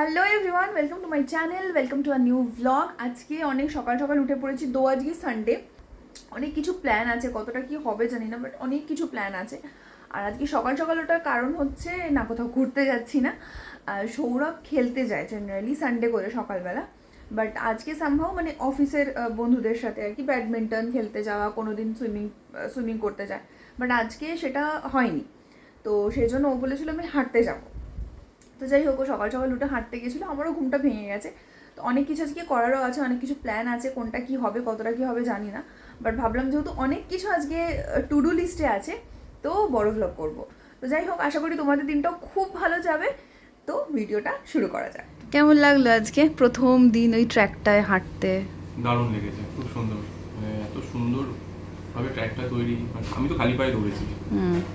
Hello everyone welcome to my channel welcome to a new vlog আজকে অনেক সকাল সকাল উঠে পড়েছি, দো আজকে সানডে অনেক কিছু প্ল্যান আছে, কতটা কি হবে জানি না বাট অনেক কিছু প্ল্যান আছে। আর আজকে সকাল সকাল ওঠার কারণ হচ্ছে, না কোথাও ঘুরতে যাচ্ছি না। সৌরভ খেলতে যায় জেনারেলি সানডে করে সকালবেলা। বাট আজকে সামহাও মানে অফিসের বন্ধুদের সাথে আর কি ব্যাডমিন্টন খেলতে যাওয়া কোনো দিন সুইমিং সুইমিং করতে যায়। বাট আজকে সেটা হয়নি। তো সেই জন্য ও বলেছিল আমি হাঁটতে যাব। তো যাই হোক ও সকাল সকাল উঠে হাঁটতে গেছিল আমারও ঘুমটা ভেঙে গেছে। তো অনেক কিছু আজকে করারও আছে অনেক কিছু প্ল্যান আছে কোনটা কি হবে কতটা কি হবে জানি না। বাট ভাবলাম যেহেতু অনেক কিছু আজকে টু ডু লিস্টে আছে তো বড় ভ্লগ করব। তো যাই হোক আশা করি তোমাদের দিনটাও খুব ভালো যাবে। তো ভিডিওটা শুরু করা যাক। কেমন লাগল আজকে? প্রথম দিন ওই ট্র্যাকটায় হাঁটতে? দারুণ লেগেছে খুব সুন্দর। এত সুন্দর ভাবে ট্র্যাকটা তৈরি আমি তো খালি পায়ে দৌড়েছি।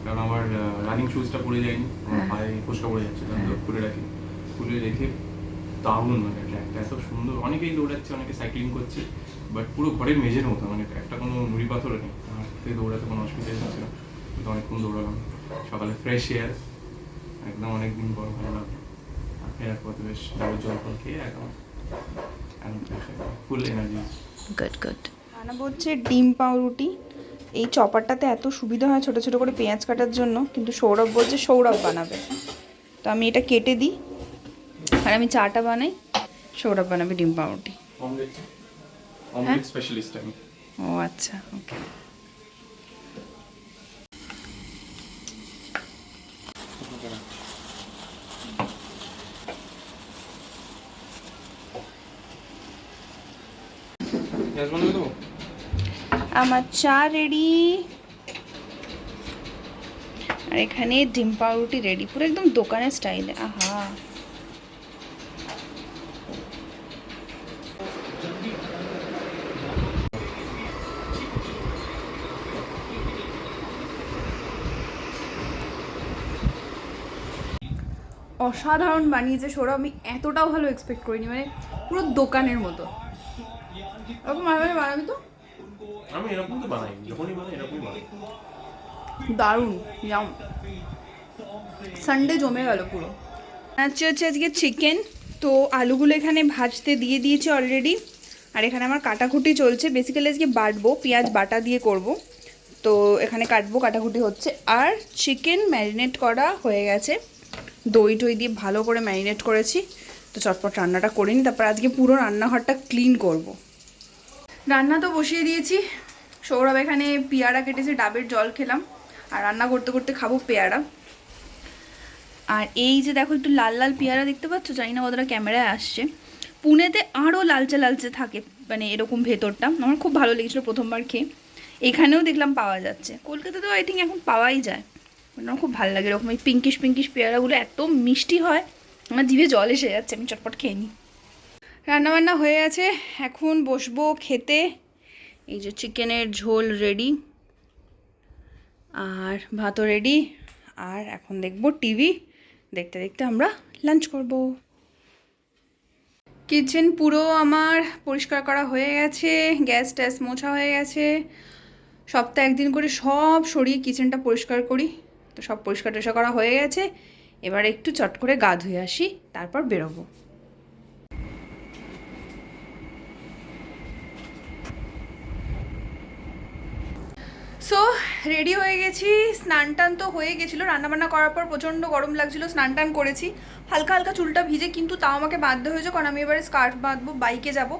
কারণ আমার রানিং শুজটা পরে যায়নি আমার হ্যাঁ। পায়ে ফোসকা পড়ে যাচ্ছে আমি তো খুলে রাখি। খুলে রেখে দারুণ মানে ট্র্যাকটা এত সুন্দর। অনেকেই দৌড়াচ্ছে অনেকে সাইক্লিং করছে বাট পুরো ঘরের মেঝের মতো মানে একটা কোনো নুড়ি পাথরও নেই। হাঁটতে দৌড়াতে কোনো অসুবিধা হচ্ছে না। কিন্তু অনেকক্ষণ দৌড়ালাম। সকালে ফ্রেশ এয়ার একদম অনেকদিন পর ভালো লাগল। আর ফেরার পথে বেশ ডাবল জল ফল খেয়ে একদম ফুল এনার্জি গুড গুড বানাবো হচ্ছে ডিম পাউরুটি। এই চপারটাতে এত সুবিধা হয় ছোট ছোট করে পেঁয়াজ কাটার জন্য কিন্তু সৌরভ বলছে সৌরভ বানাবে। তো আমি এটা কেটে দিই আর আমি চাটা বানাই সৌরভ বানাবে ডিম পাউরুটি। আমি। ও আচ্ছা ওকে গ্যাস বন্ধ করে দেবো আমার চা রেডি আর এখানে ডিম পাউরুটি রেডি পুরো একদম দোকানের স্টাইলে আহা। অসাধারণ বানিয়েছে সৌরভ, আমি এতটাও ভালো এক্সপেক্ট করিনি মানে পুরো দোকানের মতো। ওরকম মাঝে মাঝে বানাবি তো? আমি এরকম তো বানাই, যখনই বানাই এরকমই বানাই। দারুণ জাম সানডে জমে গেল পুরো। আচ্ছা হচ্ছে আজকে চিকেন তো আলুগুলো এখানে ভাজতে দিয়ে দিয়েছি অলরেডি আর এখানে আমার কাটাকুটি চলছে। বেসিক্যালি আজকে বাটবো, পেঁয়াজ বাটা দিয়ে করব। তো এখানে কাটবো, কাটাকুটি হচ্ছে। আর চিকেন ম্যারিনেট করা হয়ে গেছে। দই টই দিয়ে ভালো করে ম্যারিনেট করেছি। তো চটপট রান্নাটা করে নিই তারপর আজকে পুরো রান্নাঘরটা ক্লিন করব। রান্না তো বসিয়ে দিয়েছি। সৌরভ এখানে পেয়ারা কেটেছে, ডাবের জল খেলাম। আর রান্না করতে করতে খাব পেয়ারা। আর এই যে দেখো, একটু লাল লাল পেয়ারা দেখতে পাচ্ছ? জানি না কতটা ক্যামেরায় আসছে। পুনেতে আরও লালচে লালচে থাকে মানে এরকম ভেতরটা। আমার খুব ভালো লেগেছিলো প্রথমবার খেয়ে। এখানেও দেখলাম পাওয়া যাচ্ছে। কলকাতাতেও আই থিঙ্ক এখন পাওয়াই যায়। আমার খুব ভালো লাগে এরকম এই পিঙ্কিশ পিঙ্কিশ পেয়ারাগুলো, এত মিষ্টি হয়। আমার জিভে জল এসে যাচ্ছে, আমি চটপট খেয়ে নিই। রান্নাবান্না হয়ে গেছে। এখন বসবো খেতে। এই যে চিকেনের ঝোল রেডি আর ভাতও রেডি আর এখন দেখব টিভি দেখতে দেখতে আমরা লাঞ্চ করব। কিচেন পুরো আমার পরিষ্কার করা হয়ে গেছে গ্যাস ট্যাস মোছা হয়ে গেছে। সপ্তাহে একদিন করে সব সরিয়ে কিচেনটা পরিষ্কার করি, তো সব পরিষ্কার টরিষ্কার করা হয়ে গেছে। এবার একটু চট করে গা ধুয়ে আসি, তারপর বেরোবো। সো রেডি হয়ে গেছি, স্নান টান তো হয়ে গেছিল, রান্নাবান্না করার পর প্রচণ্ড গরম লাগছিল, স্নান টান করেছি। হালকা হালকা চুলটা ভিজে কিন্তু তাও আমাকে বাধ্য হয়েছে, কারণ আমি এবারে স্কার্ফ বাঁধবো, বাইকে যাব।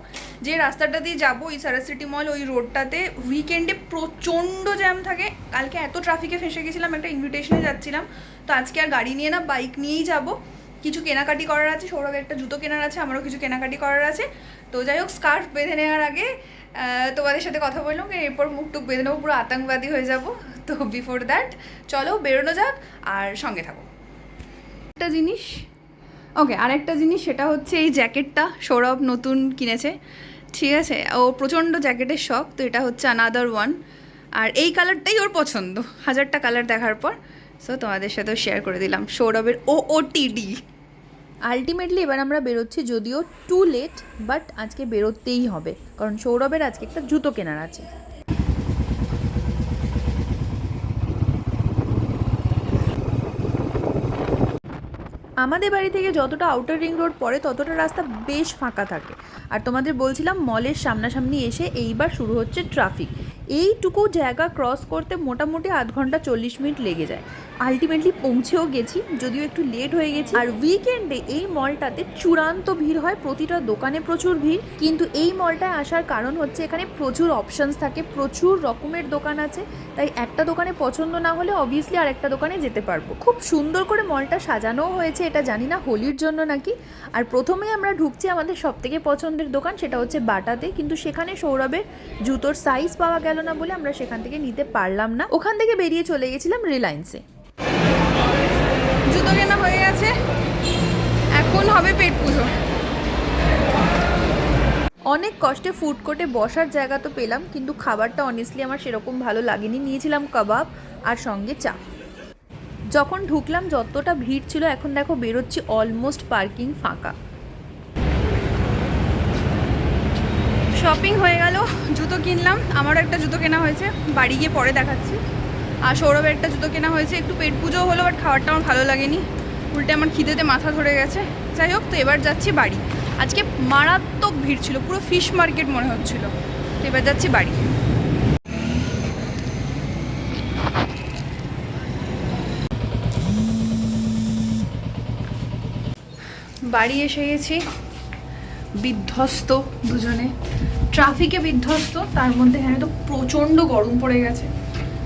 যে রাস্তাটা দিয়ে যাব ওই সারাসিটি মল ওই রোডটাতে উইকেন্ডে প্রচণ্ড জ্যাম থাকে। কালকে এত ট্রাফিকে ফেসে গেছিলাম, একটা ইনভিটেশনে যাচ্ছিলাম। তো আজকে আর গাড়ি নিয়ে না বাইক নিয়েই যাব। কিছু কেনাকাটি করার আছে সৌরভের একটা জুতো কেনার আছে, আমারও কিছু কেনাকাটি করার আছে। তো যাই হোক স্কার্ফ বেঁধে নেওয়ার আগে তোমাদের সাথে কথা বললাম, এরপর মুখ টুক বেঁধে নেব, পুরো আতঙ্কবাদী হয়ে যাব। তো বিফোর দ্যাট চলো বেরোনো যাক আর সঙ্গে থাকো। একটা জিনিস ওকে আরেকটা জিনিস সেটা হচ্ছে এই জ্যাকেটটা সৌরভ নতুন কিনেছে, ঠিক আছে? ও প্রচণ্ড জ্যাকেটের শখ, তো এটা হচ্ছে আনাদার ওয়ান আর এই কালারটাই ওর পছন্দ, হাজারটা কালার দেখার পর। সো তোমাদের সাথেও শেয়ার করে দিলাম সৌরভের ও ও টিডি আলটিমেটলি এবার আমরা বেরোচ্ছি যদিও টু লেট বাট আজকে বেরোতেই হবে। কারণ সৌরভের আজকে একটা জুতো কেনার আছে। আমাদের বাড়ি থেকে যতটা আউটার রিং রোড পড়ে, ততটা রাস্তা বেশ ফাঁকা থাকে। আর তোমাদের বলছিলাম মলের সামনাসামনি এসে এইবার শুরু হচ্ছে ট্রাফিক এইটুকু জায়গা ক্রস করতে মোটামুটি আধ ঘণ্টা চল্লিশ মিনিট লেগে যায়। আলটিমেটলি পৌঁছেও গেছি, যদিও একটু লেট হয়ে গেছি। আর উইকেন্ডে এই মলটাতে চূড়ান্ত ভিড় হয়, প্রতিটা দোকানে প্রচুর ভিড়। কিন্তু এই মলটায় আসার কারণ হচ্ছে এখানে প্রচুর অপশনস থাকে, প্রচুর রকমের দোকান আছে। তাই একটা দোকানে পছন্দ না হলে অবভিয়াসলি আর একটা দোকানে যেতে পারব। খুব সুন্দর করে মলটা সাজানোও হয়েছে, এটা জানি না হোলির জন্য নাকি। আর প্রথমেই আমরা ঢুকছি আমাদের সব থেকে পছন্দের দোকান, সেটা হচ্ছে বাটাতে। কিন্তু সেখানে সৌরভের জুতোর সাইজ পাওয়া গেল না বলে আমরা সেখান থেকে নিতে পারলাম না। ওখান থেকে বেরিয়ে চলে গেছিলাম রিলায়েন্সে জুতো কেনা হয়ে গেছে। এখন হবে পেট পুজো। অনেক কষ্টে ফুড কোর্টে বসার জায়গা তো পেলাম, কিন্তু খাবারটা অনেস্টলি আমার সেরকম ভালো লাগেনি। নিয়েছিলাম কাবাব আর সঙ্গে চা। যখন ঢুকলাম, যতটা ভিড় ছিল, এখন দেখো বেরোচ্ছি অলমোস্ট পার্কিং ফাঁকা। শপিং হয়ে গেল, জুতো কিনলাম, আমারও একটা জুতো কেনা হয়েছে, বাড়ি গিয়ে পরে দেখাচ্ছি। আর সৌরভের একটা জুতো কেনা হয়েছে, একটু পেট পুজো হলো বাট খাবারটা আমার ভালো লাগেনি। উল্টে আমার খিদেতে মাথা ধরে গেছে। যাই হোক, তো এবার যাচ্ছি বাড়ি। আজকে মারাত্মক ভিড় ছিল, পুরো ফিশ মার্কেট মনে হচ্ছিল। তো এবার যাচ্ছি বাড়ি। বাড়ি এসে গেছি, বিধ্বস্ত দুজনে। ট্রাফিকে বিধ্বস্ত, তার মধ্যে এখানে তো প্রচণ্ড গরম পড়ে গেছে।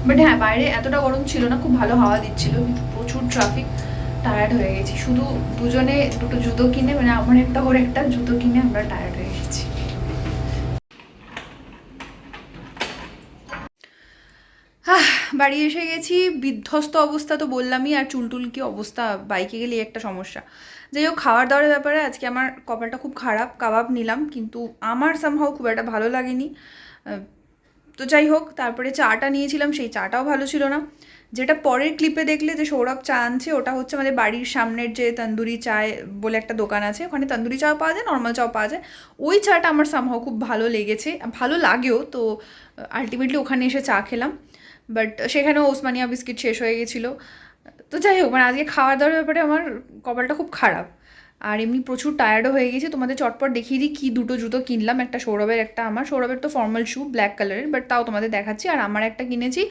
বাট হ্যাঁ বাইরে এতটা গরম ছিল না, খুব ভালো হাওয়া দিচ্ছিল, কিন্তু প্রচুর ট্রাফিক টায়ার্ড হয়ে গেছি। শুধু দুজনে দুটো জুতো কিনে মানে আমার একটা, ওর একটা জুতো কিনে আমরা টায়ার্ড হয়ে গেছি। বাড়ি এসে গেছি, বিধ্বস্ত অবস্থা তো বললামই, আর চুলটুল কি অবস্থা, বাইকে গেলে একটা সমস্যা। যাই হোক খাওয়ার দাওয়ার ব্যাপারে আজকে আমার কপালটা খুব খারাপ, কাবাব নিলাম, কিন্তু আমার সামহাও খুব একটা ভালো লাগেনি। তো যাই হোক তারপরে চাটা নিয়েছিলাম, সেই চাটাও ভালো ছিল না। যেটা পরের ক্লিপে দেখলে যে সৌরভ চা আনছে, ওটা হচ্ছে আমাদের বাড়ির সামনের যে তন্দুরি চায় বলে একটা দোকান আছে, ওখানে তন্দুরি চাও পাওয়া যায় নর্মাল চাও পাওয়া যায়। ওই চাটা আমার সামহাও খুব ভালো লেগেছে, ভালো লাগেও, তো আলটিমেটলি ওখানে এসে চা খেলাম। বাট সেখানেও ওসমানিয়া বিস্কিট শেষ হয়ে গেছিল। তো যাই হোক মানে আজকে খাওয়া দাওয়ার ব্যাপারে আমার কপালটা খুব খারাপ। আর এমনি প্রচুর টায়ার্ডও হয়ে গেছি। তোমাদের চটপট দেখিয়ে দিই কী দুটো জুতো কিনলাম। একটা সৌরভের, একটা আমার। সৌরভের তো ফর্মাল শু ব্ল্যাক কালারের বাট তাও তোমাদের দেখাচ্ছি। আর আমার একটা কিনেছি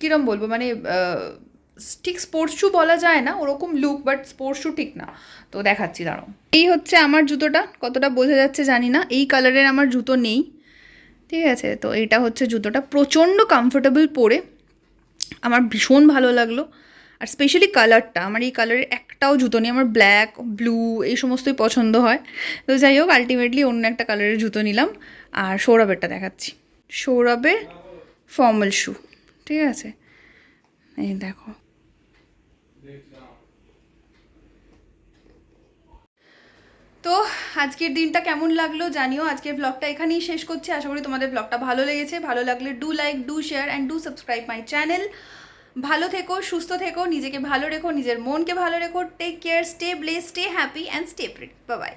কীরম বলব? মানে ঠিক স্পোর্টস শু বলা যায় না, ওরকম লুক বাট স্পোর্টস শু ঠিক না। তো দেখাচ্ছি, দাঁড়াও। এই হচ্ছে আমার জুতোটা। কতটা বোঝা যাচ্ছে জানি না। এই কালারের আমার জুতো নেই। ঠিক আছে? তো এটা হচ্ছে জুতোটা। প্রচণ্ড কমফোর্টেবল পরে। আমার ভীষণ ভালো লাগল। আর স্পেশালি কালারটা আমার এই কালারের একটাও জুতো নেই, আমার ব্ল্যাক ব্লু এই সমস্তই পছন্দ হয়। তো যাই হোক আলটিমেটলি অন্য একটা কালারের জুতো নিলাম আর সৌরভেরটা দেখাচ্ছি। সৌরভের ফর্মাল শ্যু ঠিক আছে? এই দেখো। তো আজকের দিনটা কেমন লাগল জানিও, আজকের ব্লগটা এখানেই শেষ করছি। আশা করি তোমাদের ব্লগটা ভালো লেগেছে, ভালো লাগলে do like do share and do subscribe my channel ভালো থেকো, সুস্থ থেকো, নিজেকে ভালো রেখো, নিজের মনকে ভালো রেখো take care stay blessed stay happy and stay pretty bye